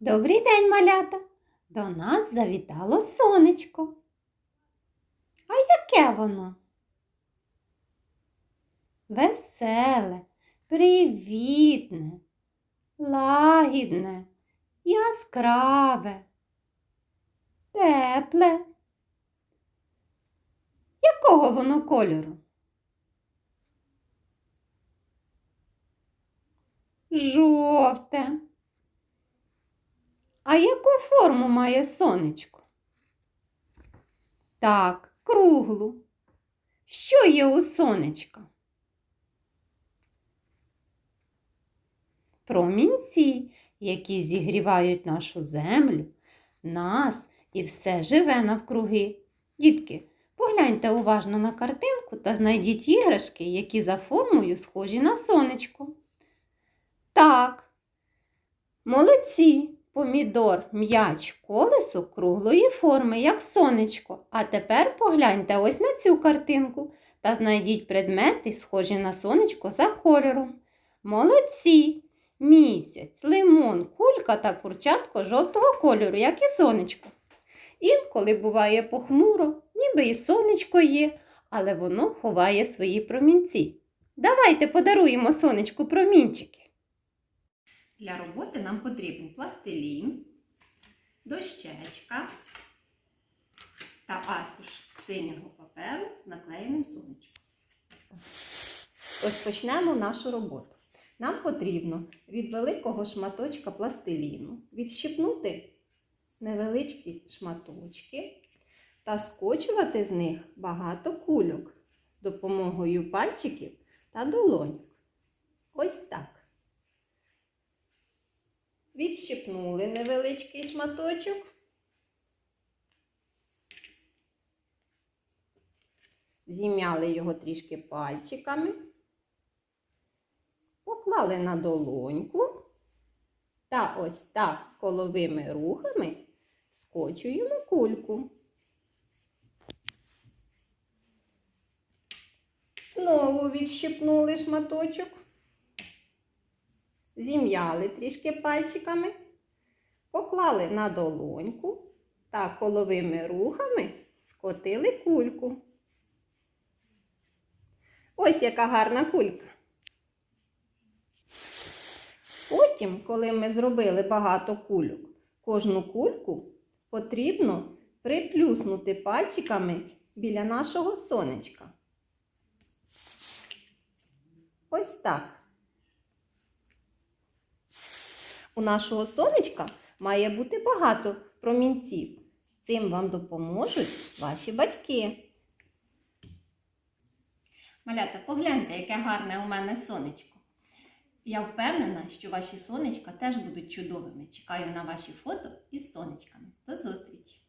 Добрий день, малята! До нас завітало сонечко. А яке воно? Веселе, привітне, лагідне, яскраве, тепле. Якого воно кольору? Жовте. А яку форму має сонечко? Так, круглу. Що є у сонечка? Промінці, які зігрівають нашу землю, нас і все живе навкруги. Дітки, погляньте уважно на картинку та знайдіть іграшки, які за формою схожі на сонечко. Так, молодці. Помідор, м'яч, колесо круглої форми, як сонечко. А тепер погляньте ось на цю картинку та знайдіть предмети, схожі на сонечко за кольором. Молодці! Місяць, лимон, кулька та курчатко жовтого кольору, як і сонечко. Інколи буває похмуро, ніби і сонечко є, але воно ховає свої промінці. Давайте подаруємо сонечку промінчики. Для роботи нам потрібен пластилін, дощечка та аркуш синього паперу з наклеєним сонечком. Ось почнемо нашу роботу. Нам потрібно від великого шматочка пластиліну відщипнути невеличкі шматочки та скочувати з них багато кульок з допомогою пальчиків та долоньок. Ось так. Відщипнули невеличкий шматочок. Зім'яли його трішки пальчиками, поклали на долоньку та ось так коловими рухами скочуємо кульку. Знову відщипнули шматочок зім'яли трішки пальчиками, поклали на долоньку та коловими рухами скотили кульку. Ось яка гарна кулька. Потім, коли ми зробили багато кульок, кожну кульку потрібно приплюснути пальчиками біля нашого сонечка. Ось так. У нашого сонечка має бути багато промінців. З цим вам допоможуть ваші батьки. Малята, погляньте, яке гарне у мене сонечко. Я впевнена, що ваші сонечка теж будуть чудовими. Чекаю на ваші фото із сонечками. До зустрічі!